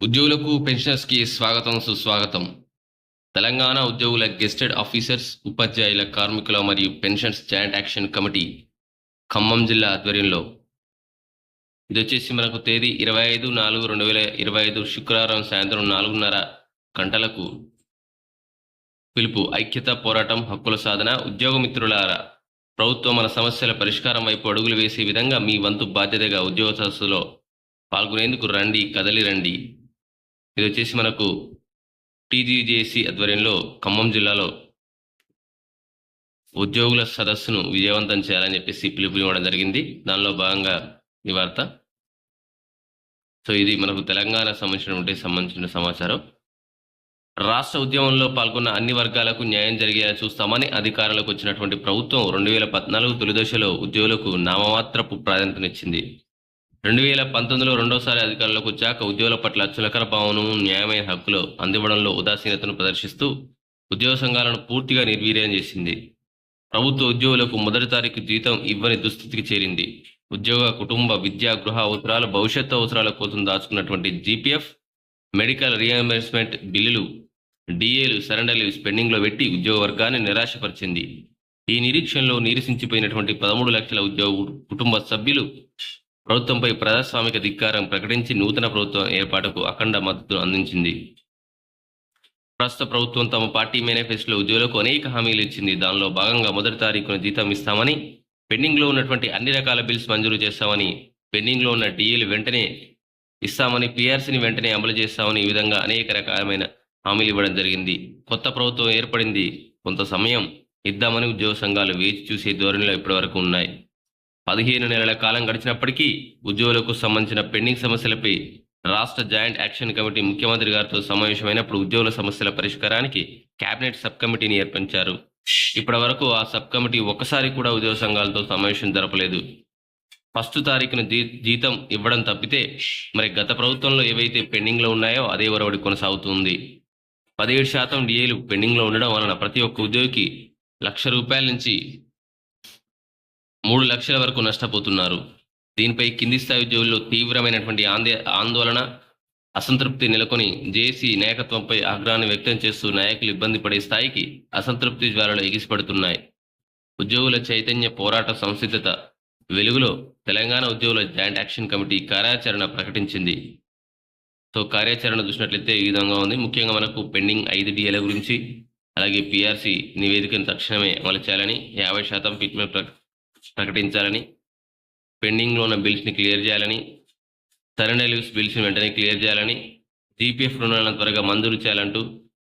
ఉద్యోగులకు పెన్షనర్స్కి స్వాగతం సుస్వాగతం. తెలంగాణ ఉద్యోగుల గెస్టెడ్ ఆఫీసర్స్ ఉపాధ్యాయుల కార్మికుల మరియు pensions joint action committee Khammam జిల్లా ఆధ్వర్యంలో ఇది వచ్చేసి మనకు తేదీ ఇరవై ఐదు నాలుగు రెండు వేల ఇరవై ఐదు శుక్రవారం సాయంత్రం నాలుగున్నర గంటలకు పిలుపు. ఐక్యత పోరాటం హక్కుల సాధన ఉద్యోగ మిత్రులారా ప్రభుత్వం మన సమస్యల పరిష్కారం వైపు అడుగులు వేసే విధంగా మీ వంతు బాధ్యతగా ఉద్యోగ సదస్సులో పాల్గొనేందుకు రండి కదలి రండి. ఇది వచ్చేసి మనకు టీజీజేసీ ఆధ్వర్యంలో ఖమ్మం జిల్లాలో ఉద్యోగుల సదస్సును విజయవంతం చేయాలని చెప్పేసి పిలుపు ఇవ్వడం జరిగింది. దానిలో భాగంగా ఈ వార్త. సో ఇది మనకు తెలంగాణ సంబంధించినటువంటి సంబంధించిన సమాచారం. రాష్ట్ర ఉద్యమంలో పాల్గొన్న అన్ని వర్గాలకు న్యాయం జరిగేలా చూస్తామని అధికారంలోకి వచ్చినటువంటి ప్రభుత్వం రెండు వేల పద్నాలుగు తొలిదశలో ఉద్యోగులకు నామమాత్రపు ప్రాధాన్యతనిచ్చింది. రెండు వేల పంతొమ్మిదిలో రెండోసారి అధికారంలోకి వచ్చాక ఉద్యోగుల పట్ల చులకన భావను న్యాయమైన హక్కులు అందివ్వడంలో ఉదాసీనతను ప్రదర్శిస్తూ ఉద్యోగ సంఘాలను పూర్తిగా నిర్వీర్యం చేసింది. ప్రభుత్వ ఉద్యోగులకు మొదటి తారీఖు జీతం ఇవ్వని దుస్థితికి చేరింది. ఉద్యోగ కుటుంబ విద్యా గృహ అవసరాలు భవిష్యత్తు అవసరాల కోసం దాచుకున్నటువంటి జీపీఎఫ్ మెడికల్ రియంబర్స్మెంట్ బిల్లులు డిఏలు సరెండర్లు స్పెండింగ్లో పెట్టి ఉద్యోగ వర్గాన్ని నిరాశపరిచింది. ఈ నిరీక్షణలో నీరసించిపోయినటువంటి పదమూడు లక్షల ఉద్యోగ కుటుంబ సభ్యులు ప్రభుత్వంపై ప్రజాస్వామిక ధిక్కారం ప్రకటించి నూతన ప్రభుత్వం ఏర్పాటుకు అఖండ మద్దతు అందించింది. ప్రస్తుత ప్రభుత్వం తమ పార్టీ మేనిఫెస్టోలో ఉద్యోగులకు అనేక హామీలు ఇచ్చింది. దానిలో భాగంగా మొదటి తారీఖున జీతం ఇస్తామని పెండింగ్లో ఉన్నటువంటి అన్ని రకాల బిల్స్ మంజూరు చేస్తామని పెండింగ్లో ఉన్న డీఏలు వెంటనే ఇస్తామని పిఆర్సీని వెంటనే అమలు చేస్తామని ఈ విధంగా అనేక రకాలమైన హామీలు ఇవ్వడం జరిగింది. కొత్త ప్రభుత్వం ఏర్పడింది. కొంత సమయం ఇద్దామని ఉద్యోగ సంఘాలు వేచి చూసే ధోరణిలో ఇప్పటివరకు ఉన్నాయి. పదిహేను నెలల కాలం గడిచినప్పటికీ ఉద్యోగులకు సంబంధించిన పెండింగ్ సమస్యలపై రాష్ట్ర జాయింట్ యాక్షన్ కమిటీ ముఖ్యమంత్రి గారితో సమావేశమైనప్పుడు ఉద్యోగుల సమస్యల పరిష్కారానికి కేబినెట్ సబ్ కమిటీని ఏర్పరిచారు. ఇప్పటి వరకు ఆ సబ్ కమిటీ ఒక్కసారి కూడా ఉద్యోగ సంఘాలతో సమావేశం జరపలేదు. ఫస్ట్ తారీఖున జీ జీతం ఇవ్వడం తప్పితే మరి గత ప్రభుత్వంలో ఏవైతే పెండింగ్లో ఉన్నాయో అదే వరవడి కొనసాగుతుంది. పదిహేడు శాతం డిఏలు పెండింగ్లో ఉండడం వలన ప్రతి ఒక్క ఉద్యోగికి లక్ష రూపాయల నుంచి మూడు లక్షల వరకు నష్టపోతున్నారు. దీనిపై కింది స్థాయి ఉద్యోగుల్లో తీవ్రమైనటువంటి ఆందే ఆందోళన అసంతృప్తి నెలకొని జేసీ నాయకత్వంపై ఆగ్రహాన్ని వ్యక్తం చేస్తూ నాయకులు ఇబ్బంది పడే స్థాయికి అసంతృప్తి జ్వాలలు ఎగిసిపడుతున్నాయి. ఉద్యోగుల చైతన్య పోరాట సంసిద్ధత వెలుగులో తెలంగాణ ఉద్యోగుల జాయింట్ యాక్షన్ కమిటీ కార్యాచరణ ప్రకటించింది. సో కార్యాచరణ చూసినట్లయితే ఈ విధంగా ఉంది. ముఖ్యంగా మనకు పెండింగ్ ఐదు డిఎల గురించి అలాగే పిఆర్సి నివేదికను తక్షణమే అమలు చేయాలని యాభై శాతం ఫిట్మెంట్ ప్రకటించాలని పెండింగ్లో ఉన్న బిల్స్ని క్లియర్ చేయాలని సరెండర్ లీవ్స్ బిల్స్ని వెంటనే క్లియర్ చేయాలని జీపీఎఫ్ రుణాలను త్వరగా మంజూరు చేయాలంటూ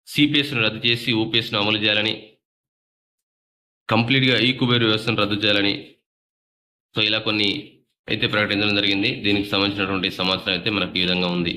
సిపిఎస్ను రద్దు చేసి ఓపీఎస్ను అమలు చేయాలని కంప్లీట్గా ఈ కుబేరు వ్యవస్థను రద్దు చేయాలని సో ఇలా కొన్ని అయితే ప్రకటించడం జరిగింది. దీనికి సంబంధించినటువంటి సమాచారం అయితే మనకు ఈ విధంగా ఉంది.